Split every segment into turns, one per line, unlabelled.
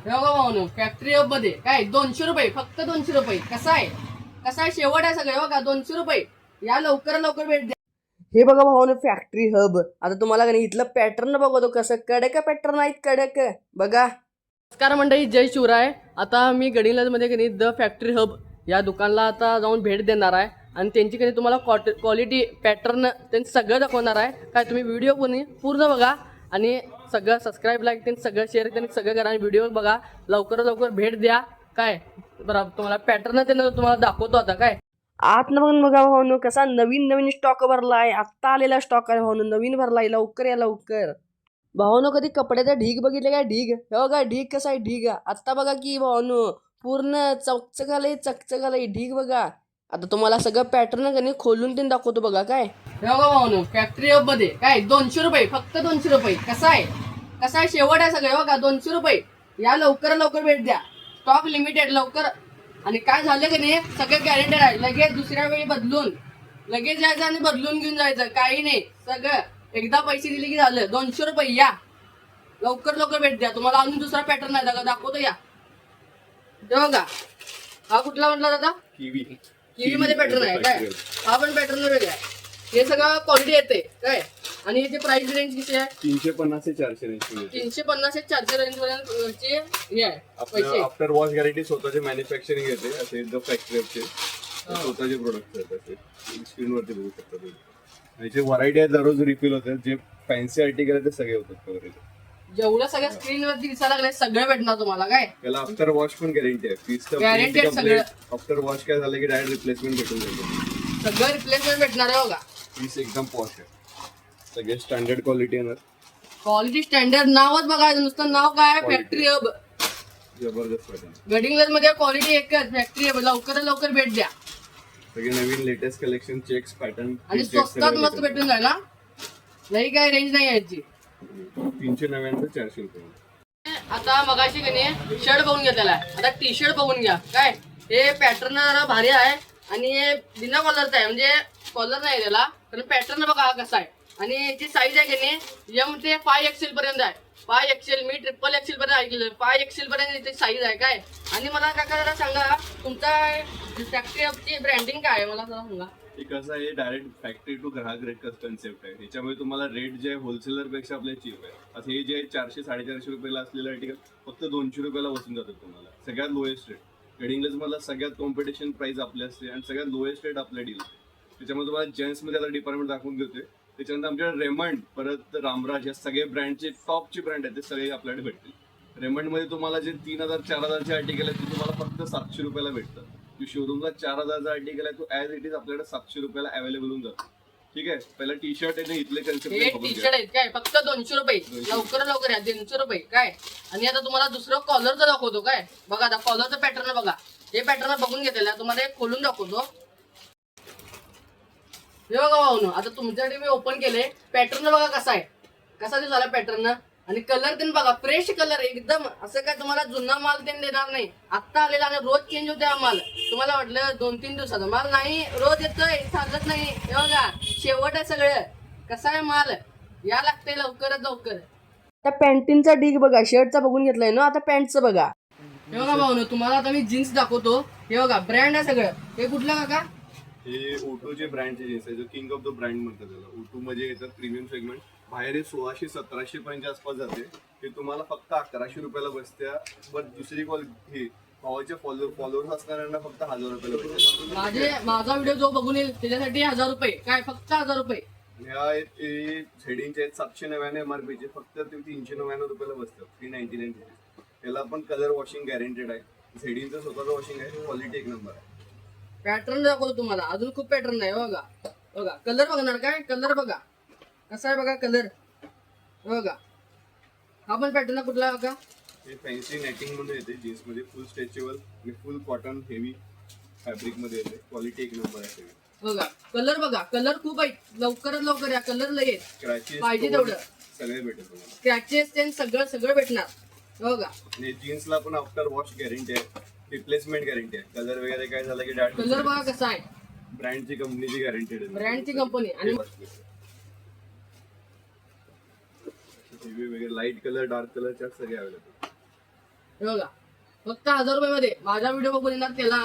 हे भाऊ फॅक्टरी हबमध्ये काय दोनशे रुपये फक्त दोनशे रुपये. कसा आहे? कसा आहे? शेवट आहे सगळे बघा दोनशे रुपये. या लवकर लवकर भेट द्या. हे बघा भाऊ फॅक्टरी हब आता तुम्हाला का नाही इथलं पॅटर्न बघतो कसं कडक पॅटर्न आहेत कडक. बघा. नमस्कार मंडळी जय शिवराय. आता मी गडिंगलाजमध्ये की नाही द फॅक्टरी हब या दुकानला आता जाऊन भेट देणार आहे. आणि त्यांची कधी तुम्हाला तुम्हाला क्वालिटी पॅटर्न त्यांचं सगळं दाखवणार आहे. काय तुम्ही व्हिडिओ कोणी पूर्ण बघा. आणि सगळं सबस्क्राईब लाईक त्यांनी सगळं शेअर त्यांनी सगळं करा आणि व्हिडिओ बघा. लवकर लवकर भेट द्या. काय? बरं तुम्हाला पॅटर्न त्यांना तुम्हाला दाखवतो आता काय? आत बघून बघा भाऊ कसा नवीन नवीन स्टॉक भरलाय. आत्ता आलेला स्टॉक आहे भाऊ नवीन भरलाय. लवकर या लवकर. भावानो कधी कपड्याचा ढीग बघितले काय? ढीग. हे बघा ढीग कसा आहे? ढीग. आत्ता बघा की भावानो पूर्ण चकचकालय चकचकालय. ढीग बघा. आता तुम्हाला सगळं पॅटर्न कधी खोलून ते दाखवतो बघा काय? हे बघा भावानो फॅक्टरी मध्ये. काय? दोनशे रुपये फक्त दोनशे रुपये. कसा आहे? कसा आहे शेवट आहे सगळे बघा दोनशे रुपये. या लवकर लवकर भेट द्या. स्टॉक लिमिटेड लवकर. आणि काय झालं की नाही सगळं गॅरेंटेड आहे. लगेच दुसऱ्या वेळी बदलून लगेच जायचं आणि बदलून घेऊन जायचं. काही नाही. सगळं. एकदा पैसे दिले की झालं. दोनशे रुपये या. लवकर लवकर भेट द्या. तुम्हाला अजून दुसरा पॅटर्न आहे दादा दाखवतो या. बघा. हा कुठला म्हटला दादा?
किवी
किवी मध्ये पॅटर्न आहे. काय? हा पण पॅटर्न वेगळा आहे. हे सगळं क्वालिटी येते. काय? आणि याची प्राइस रेंज किती आहे?
तीनशे पन्नास ते चारशे रेंज
तीनशे पन्नास ते चारशे रेंज पर्यंत हे आहे. पैसे.
आफ्टर वॉश गॅरंटी स्वतःचे मॅन्युफॅक्चरिंग येते. असे द फॅक्टरीचे स्वतःचे प्रोडक्ट आहेत असे. स्क्रीन वरती बघू शकता तुम्ही. जे व्हरायटी आहे दररोज रिफिल होतात. जे फॅन्सी आर्टिकल आहे ते सगळे होतात
जेवढं सगळ्या स्क्रीन वरती दिसायला लागले सगळं भेटणार तुम्हाला काय?
त्याला आफ्टर वॉश पण गॅरंटी आहे. पीस
सगळं.
आफ्टर वॉश काय झालं की डायरेक्ट रिप्लेसमेंट भेटून जाईल.
सगळं रिप्लेसमेंट भेटणार आहे बघा.
पीस एकदम पॉश आहे. सगळे स्टँडर्ड क्वालिटी येणार.
क्वालिटी स्टँडर्ड नावच बघा नुसतं नाव काय. फॅक्टरी हब
जबरदस्त वाटेल
गडिंग्लजमध्ये क्वालिटी एकच फॅक्टरी हब लवकर लवकर भेट द्या.
सगळे नवीन लेटेस्ट कलेक्शन चेक्स पॅटर्न
आणि स्वस्तात मस्त भेटून जाईल हा? लई काय रेंज नाही याची.
तीनशे नव्याण्णव चारशे रुपये.
आता मगाशी की नाही शर्ट बघून घ्या त्याला. आता टी शर्ट बघून घ्या. काय? हे पॅटर्न भारी आहे आणि हे बिना कॉलरचा आहे. म्हणजे कॉलर नाही त्याला. कारण पॅटर्न बघा हा कसा आहे. आणि याची साईज आहे की नाही एम ते फाय एक्सेल पर्यंत आहे. फाय एक्सेल मी ट्रिपल एक्सेल पर्यंत ऐकलं फाय एक्सेल पर्यंत याची साईज आहे काय? आणि मला काका जरा सांगा तुमचा फॅक्टरी ब्रँडिंग काय आहे? मला जरा सांगा.
हे कसं आहे डायरेक्ट फॅक्टरी टू ग्राहक रेट कन्सेप्ट आहे? ह्याच्यामुळे तुम्हाला रेट जे आहे होलसेलरपेक्षा आपले चीप आहे. असं हे जे चारशे साडेचारशे रुपयाला असलेलं आर्टिकल फक्त दोनशे रुपयाला बसून जातात तुम्हाला. सगळ्यात लोएस्ट रेट ट्रेडिंग मला सगळ्यात कॉम्पिटिशन प्राइस आपली असते आणि सगळ्यात लोएस्ट रेट आपल्या डील त्याच्यामुळे तुम्हाला जेंट्समध्ये आता डिपार्टमेंट दाखवून देते त्याच्यानंतर आमच्याकडे रेमंड परत रामराज या सगळे ब्रँडचे टॉपचे ब्रँड आहेत ते सगळे आपल्याकडे भेटतील. रेमंडमध्ये तुम्हाला जे तीन हजार चार हजारचे आर्टिकल आहेत ते तुम्हाला फक्त सातशे रुपयाला भेटतात. जो शोरूमचा चार हजारचा आर्टिकल आहे तो ॲज इट इज आपल्याकडे सातशे रुपयाला अवेलेबल होऊन जातो. ठीक आहे? पहिला टी शर्ट आहे ना इथले कन्सेप्ट
टी शर्ट आहेत काय? फक्त दोनशे रुपये. लवकर लवकर या दोनशे रुपये. काय? आणि आता तुम्हाला दुसरं कॉलरचं दाखवतो काय? बघा आता कॉलरचं पॅटर्न बघा. हे पॅटर्न बघून घेतलेलं आहे. तुम्हाला एक खोलून दाखवतो. हे बघा भाऊ आता तुमच्यासाठी मी ओपन केले पॅटर्न बघा कसा आहे. कसा दिसला पॅटर्न आणि कलर त्यांनी बघा फ्रेश कलर एकदम असं काय तुम्हाला जुना माल त्यांनी देणार नाही. आत्ता आलेला आणि रोज चेंज होते हा माल. तुम्हाला वाटलं दोन तीन दिवसाचा माल नाही रोज येतोय चालत नाही. हे बघा शेवट आहे सगळं. कसा आहे माल? या लागते लवकरच लवकर. आता पॅन्टीनचा डीग बघा शर्टचा बघून घेतलाय ना आता पॅन्टचं बघा. हे बघा भाऊ तुम्हाला आता मी जीन्स दाखवतो. हे बघा ब्रँड आहे सगळं. हे कुठलं काका?
हे ओटोचे ब्रँडचे जीन्स आहे जो किंग ऑफ द ब्रँड म्हणतात त्याला ओटो मध्ये येतात प्रीमियम सेगमेंट बाहेर हे सोळाशे सतराशे पर्यंत आसपास जाते. ते तुम्हाला फक्त अकराशे रुपयाला बसत्या. बट दुसरी कॉल हे भावाचे फॉलोअर फॉलोअर्स असणाऱ्यांना फक्त हजार रुपयाला बसते
माझे माझा व्हिडिओ जो बघून येईल त्याच्यासाठी हजार रुपये. काय? फक्त हजार रुपये.
ह्या झेडिंगचे आहेत सातशे नव्याण्णव एम आर पीचे फक्त ते तीनशे नव्याण्णव रुपयाला बसतात थ्री नाईन्टी नाईन त्याला पण कलर वॉशिंग गॅरंटेड आहे. झेडिंगचं स्वतःचं वॉशिंग आहे. क्वालिटी एक नंबर आहे.
पॅटर्न दाखवतो तुम्हाला. अजून खूप पॅटर्न आहे बघा. बघा. कलर बघणार काय? कलर बघा. कसा आहे बघा कलर? बघा. हा पण पॅटर्न कुठला आहे बघा?
हे फॅन्सी नेटिंगमध्ये येते जीन्समध्ये. फुल स्ट्रेचेबल आणि फुल कॉटन हेवी फॅब्रिकमध्ये येते. क्वालिटी एक नंबर आहे.
बघा. कलर बघा. कलर खूप आहेत लवकरात लवकर या कलर लगेच.
स्क्रॅचेस
पाहिजे तेवढं.
सगळे भेटेल तुम्हाला.
स्क्रॅचेस ते सगळं सगळं भेटणार. बघा.
आणि जीन्सला पण आफ्टर वॉश गॅरंटी आहे. रिप्लेसमेंट गॅरंटी आहे. कलर वगैरे काय झालं की
कलर
डायरेक्ट
बघा कसा आहे.
ब्रँडची कंपनीची गॅरंटी आहे.
ब्रँडची कंपनी आणि
वगैरे लाइट कलर डार्क कलरच्या सगळे अवेलेबल
हे बघा. फक्त हजार रुपये मध्ये माझा व्हिडिओ बघून येणार त्याला.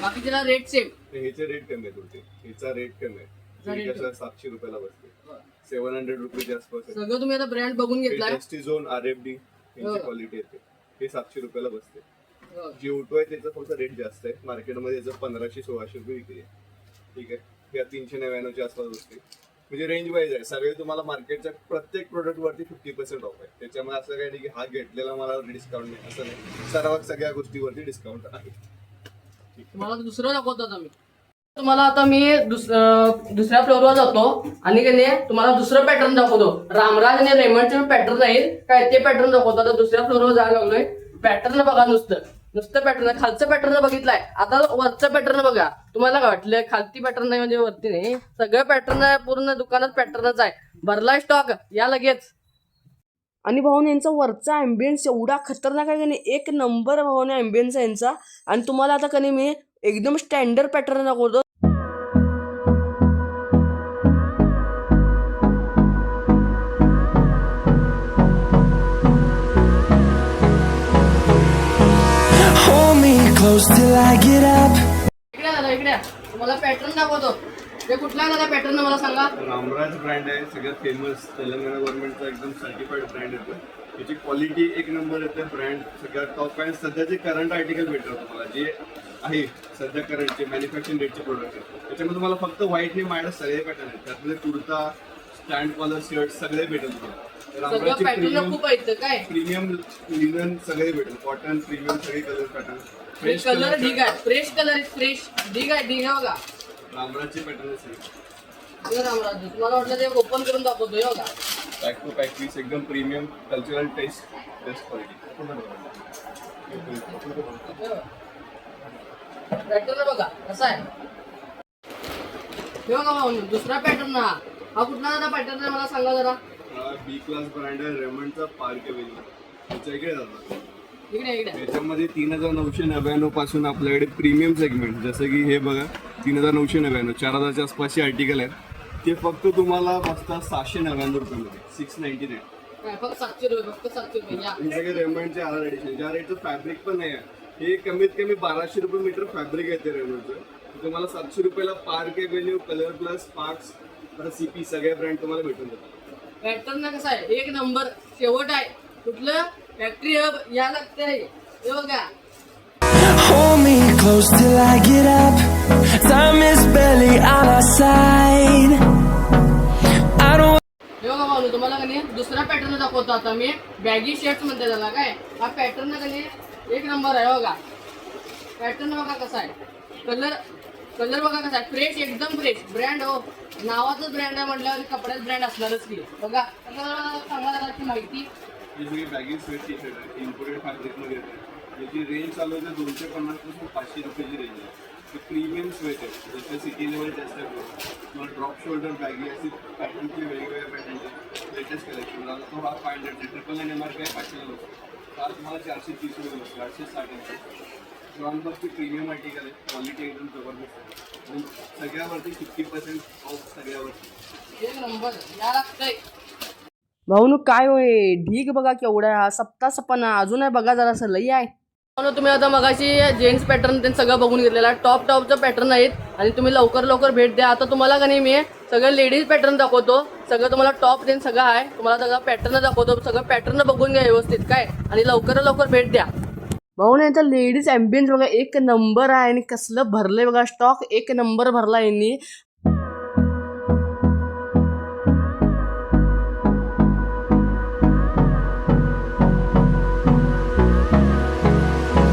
बाकी त्याला रेट सेम
ह्याचे रेट कमी आहेत उलटे. ह्याचा रेट कमी
ह्याचा
आहे कसं सातशे रुपयाला बसते. सेव्हन हंड्रेड रुपीच्या आसपास आहे
सगळं तुम्ही आता ब्रँड बघून घेतलाय.
झोन आर एफ डी
हो.
यांची क्वालिटी येते. हे सातशे रुपयाला बसते. जे ओटो आहे त्याचा थोडासा रेट जास्त आहे. मार्केटमध्ये याचं पंधराशे सोळाशे रुपये विक्री आहे. ठीक आहे? या तीनशे नव्याण्णवच्या आसपास बसते म्हणजे रेंज वाईज आहे. सगळे तुम्हाला मार्केटच्या प्रत्येक प्रोडक्टवरती फिफ्टी पर्सेंट ऑफ आहे. त्याच्यामुळे असं काही नाही की हा घेतलेला मला डिस्काउंट नाही. असं नाही. सर्व सगळ्या गोष्टीवरती डिस्काउंट आहे.
तुम्हाला दुसरं दाखवतो आम्ही तुम्हाला आता मी दुस- दुसऱ्या फ्लोअरवर जातो. आणि की नाही तुम्हाला दुसरं पॅटर्न दाखवतो. रामराज आणि रेमंडचे पॅटर्न आहेत काय ते पॅटर्न दाखवतो. आता दुसऱ्या फ्लोअरवर जायला लागलोय. पॅटर्न बघा नुसतं. नुसतं पॅटर्न खालचं पॅटर्न बघितलाय. आता वरचं पॅटर्न बघा. तुम्हाला काय वाटलं? खालती पॅटर्न नाही म्हणजे वरती नाही. सगळं पॅटर्न पूर्ण दुकानात पॅटर्नच आहे. भरलाय स्टॉक या लगेच. आणि भाऊन यांचा वरचा अँबियन्स एवढा खतरनाक आहे की एक नंबर भाऊने अँबियन्स आहे यांचा. आणि तुम्हाला आता कधी मी एकदम स्टँडर्ड पॅटर्न दाखवतो.
Close till I get up.
हो.
इकडे दादा इकडे. तुम्हाला पॅटर्न दाखवतो. ते कुठला दादा पॅटर्न मला सांगा?
रामराज ब्रँड आहे सगळ्यात फेमस तेलंगणा गव्हर्नमेंटचा एकदम सर्टिफाईड ब्रँड येतो याची क्वालिटी एक नंबर येते ब्रँड सगळ्यात टॉप आणि सध्याचे करंट आर्टिकल भेटतात तुम्हाला जे आहे सध्या करंटचे मॅन्युफॅक्चरिंग रेटचे प्रोडक्ट आहेत त्याच्यामध्ये तुम्हाला फक्त व्हाईट नाही माझ्या सगळे पॅटर्न आहेत. त्यातमध्ये कुर्ता स्टँड कॉलर शर्ट सगळे भेटेल तुम्हाला.
सगळं पॅटर्न खूप आहेत काय?
प्रीमियम लिनन सगळे भेटेल कॉटन प्रीमियम सगळे कलर पॅटर्न फ्रेश
कलर ढीग आहे फ्रेश कलर आहे फ्रेश ढीग आहे ढीग आहे बघा
रामराजचे पॅटर्न सगळे
रामराज तुम्हाला वाटलं ते ओपन करून बघा.
टू पीस एकदम premium cultural test best quality
pattern बघा कसा आहे. हे बघा भाऊ दुसरा पॅटर्न हा हा कुठला दादा पॅटर्न आहे मला सांगा जरा.
बी क्लास ब्रँड आहे रेमंडचा पार्क वेल्यू त्याच्या इकडे जातात
इकडे इकडे.
याच्यामध्ये तीन हजार नऊशे नव्याण्णवपासून आपल्याकडे प्रीमियम सेगमेंट जसं की हे बघा तीन हजार नऊशे नव्याण्णव चार हजारच्या आसपासचे आर्टिकल आहेत. ते फक्त तुम्हाला बसतात सहाशे नव्याण्णव रुपयामध्ये सिक्स नाईन्टी नाईन
फक्त सातशे रुपये फक्त सातशे रुपये या.
हे सगळे रेमंडचे आर एडिशन ज्या रेटचं फॅब्रिक पण नाही आहे. हे कमीत कमी बाराशे रुपये मीटर फॅब्रिक येते रेमंडचं तुम्हाला सातशे रुपयाला Park Avenue colour plus parks परत सीपी सगळे ब्रँड तुम्हाला भेटून जातात
पॅटर्न कसा आहे? एक नंबर शेवट आहे. कुठलं? फॅक्टरी हब या लागते हे बघा.
Hold me close till I get up. Time is barely on our side. I don't
हे बघा भाऊ तुम्हाला कधी दुसरा पॅटर्न दाखवतो आता मी. बॅगी शर्ट म्हणते त्याला काय? हा पॅटर्न कधी एक नंबर आहे बघा. पॅटर्न बघा कसा आहे. कलर कलर बघा कसा आहे. फ्रेश एकदम फ्रेश ब्रँड हो. नावाचाच ब्रँड आहे म्हटल्यावर कपड्यात ब्रँड असणारच की. बघा चांगला सांगा ती माहिती.
ही सगळी बॅगी स्वेट टी शर्ट आहे इम्पोर्टेड फॅब्रिकमध्ये येते. याची रेंज चालू आहे दोनशे पन्नासपासून पाचशे रुपयाची रेंज आहे. प्रीमियम स्वेट आहे. जसं सिटी लेवल जास्त किंवा ड्रॉप शोल्डर बॅगी अशी पॅटर्नची वेगवेगळ्या पॅटर्नचे लेटेस्ट कलेक्शन आता तो हा five hundred triple nine M R P आहे पाचशे लोक आज तुम्हाला चारशे तीस रुपये चारशे साठ रुपये. जॉनबर्गची प्रीमियम आर्टिकल आहे क्वालिटी एकदम जबरदस्त आहे. आणि सगळ्यावरती फिफ्टी पर्सेंट ऑफ सगळ्यावरती.
एक नंबर या लागतंय भाऊनु काय होय? ढीग बघा केवढा हा सप्ता सपना अजून आहे बघा जरा असं लई आहे. भाऊनु, तुम्ही आता मगाशी जेंट्स पॅटर्न ते सगळं बघून घेतलेलं टॉप टॉपचं पॅटर्न आहेत. आणि तुम्ही लवकर लवकर भेट द्या. आता तुम्हाला का नाही मी सगळं लेडीज पॅटर्न दाखवतो. सगळं तुम्हाला टॉप देन सगळं आहे. तुम्हाला सगळं पॅटर्न दाखवतो. सगळं पॅटर्न बघून घ्या व्यवस्थित काय? आणि लवकर लवकर भेट द्या. भाऊ ना तर लेडीज अँबियन्स बघा एक नंबर आहे आणि कसलं भरलंय बघा स्टॉक एक नंबर भरला यांनी.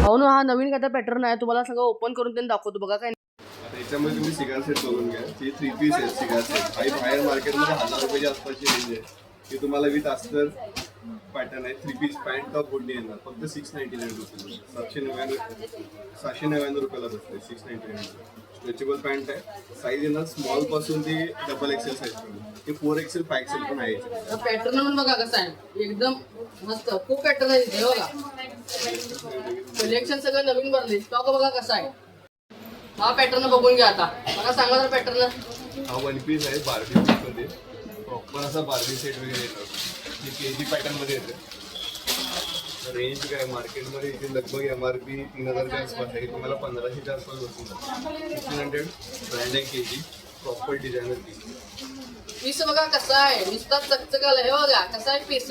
भाऊ हा नवीन काय पॅटर्न आहे तुम्हाला सगळं ओपन करून त्यांनी दाखवतो बघा काय
आता याच्यामध्ये तुम्ही सिगार सेट बघून घ्या. ते थ्री पीस आहेत सिगार सेट काही बाहेर मार्केटमध्ये हजार रुपयाच्या आसपासची रेंज आहे. ते तुम्हाला विथ अस्तर पॅटर्न आहे. थ्री पीस पॅन्ट टॉप बोडणी येणार. फक्त सिक्स नाईन्टी नाईन रुपये. सातशे नव्याण्णव सहाशे नव्याण्णव रुपयाला बसते six ninety nine stretchable pant आहे. साईज येणार स्मॉलपासून ते डबल एक्सेल साईज ते फोर एक्सेल फाय एक्सेल पण आहे.
पॅटर्न पण बघा कसं आहे. एकदम मस्त. खूप पॅटर्न आहे तिथे बघा. कलेक्शन सगळं नवीन भरले स्टॉक बघा कसा आहे. हा पॅटर्न बघून घ्या आता. मला सांगा तर पॅटर्न
हा वन पीस आहे बार्बी मध्ये. प्रॉपर असा बार्बी सेट वगैरे येणार ते के जी पॅटर्नमध्ये येते. रेंज काय मार्केटमध्ये इथे लगभग एम आर पी तीन हजारच्या आसपास आहे. तुम्हाला पंधराशेच्या आसपास बसून फिफ्टीन हंड्रेड ब्रँड आहे K G proper designer piece
piece बघा कसा आहे? नुसता चकचकाला. हे बघा कसा आहे पीस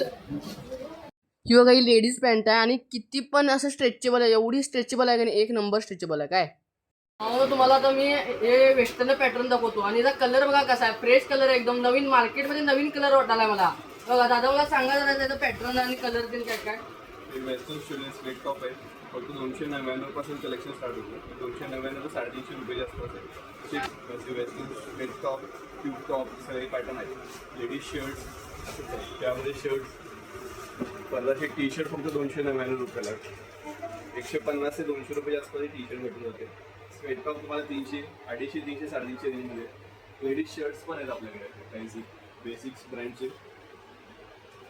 ही बघा ही लेडीज पॅन्ट आहे आणि किती पण असं स्ट्रेचेबल आहे. एवढी स्ट्रेचेबल आहे का एक नंबर स्ट्रेचेबल आहे. काय? हो तुम्हाला आता मी हे वेस्टर्न पॅटर्न दाखवतो. आणि याचा कलर बघा कसा आहे. फ्रेश कलर आहे एकदम. नवीन मार्केटमध्ये नवीन कलर वाटायला मला बघा दादा मला सांगा जरा त्याचं पॅटर्न आणि कलर ते काय काय.
वेस्टर्न स्टुडंट स्वेट टॉप आहे. फक्त दोनशे नव्याण्णवपासून कलेक्शन स्टार्ट होतं. दोनशे नव्याण्णव ते साडेतीनशे रुपयाच्या आसपास आहे असे western slate top tube top सगळे पॅटर्न आहेत. लेडीज शर्ट्स असंच आहे त्यामध्ये शर्ट पंधराशे टी शर्ट फक्त दोनशे नव्याण्णव रुपयाला. एकशे पन्नास ते दोनशे रुपयाच्या आसपास टी शर्ट भेटून जाते. स्वेट टॉप तुम्हाला तीनशे अडीचशे तीनशे साडेतीनशे रेंजमध्ये लेडीज शर्ट्स पण आहेत आपल्याकडे. फॅन्सी बेसिक्स ब्रँडचे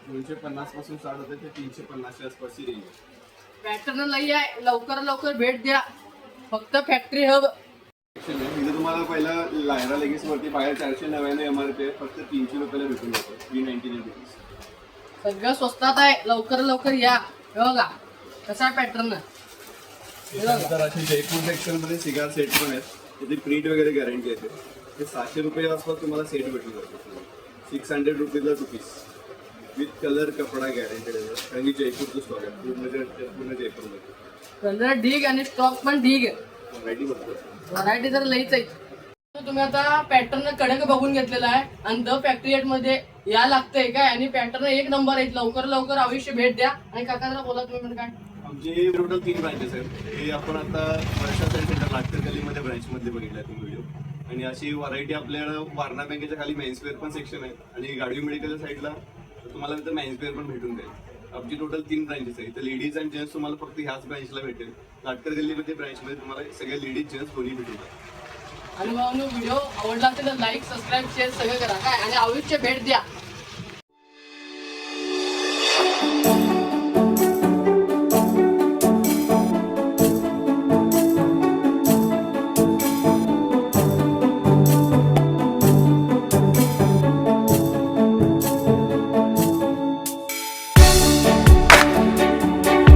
दोनशे पन्नासपासून स्टार्ट होते ते तीनशे पन्नासच्या आसपासची रेंज आहे.
पॅटर्न लई आहे. लवकर लवकर भेट द्या. फक्त फॅक्टरी हब
आहे. इथे तुम्हाला पहिला लायरा लेगिस वरती बाहेर चारशे नव्याण्णव एम आर पी आहे. फक्त तीनशे रुपयाला भेटून जातो. थ्री नाईन्टी नाईन रुपीज
सगळं स्वस्तात आहे. लवकर लवकर या. हे बघा. कसा आहे? पॅटर्न
त्याच्यानंतर जयपूर सेक्शनमध्ये सिगार सेट पण आहेत. त्याची प्रिंट वगैरे गॅरंटी येते ते सातशे रुपये आसपास तुम्हाला सेट भेटून जातो. सिक्स हंड्रेड रुपीजला टू पीस विथ कलर कपडा गॅरंटेड आहे. कारण की जयपूरचं स्टॉक आहे. पूर्ण पूर्ण जयपूरमध्ये.
कलर ढीग आणि स्टॉक पण ढीग
व्हरायटी बघतो
व्हरायटी तर लईच आहे. तुम्ही आता पॅटर्न कडक बघून घेतलेला आहे आणि द फॅक्टरी मध्ये या लागतंय काय? आणि पॅटर्न एक नंबर आहे लवकर लवकर आयुष्य भेट द्या. आणि काका जरा बोला तुम्ही म्हणजे काय?
आमचे टोटल तीन ब्रांचेस आहेत. हे आपण आता वर्षा सेंटर नाटक गलीमध्ये ब्रांच मधले बघितले तुम्ही व्हिडिओ आणि अशी व्हरायटी आपल्याला वारणा बँकेच्या खाली मेन्सवेअर पण सेक्शन आहे आणि गाडवी मेडिकल साईडला तुम्हाला तिथं मेन्सवेअर पण भेटून जाईल. आमची टोटल तीन ब्रांचेस आहेत. तर लेडीज आणि जेंट्स तुम्हाला फक्त ह्याच ब्रांचला भेटेल. नाटकर गल्लीमध्ये ब्रांचमध्ये तुम्हाला सगळे लेडीज जेंट्स दोन्ही भेटून जाईल
आणि मग व्हिडिओ आवडला असेल तर लाईक सबस्क्राईब शेअर सगळं करा. काय? आणि आयुष्य भेट द्या.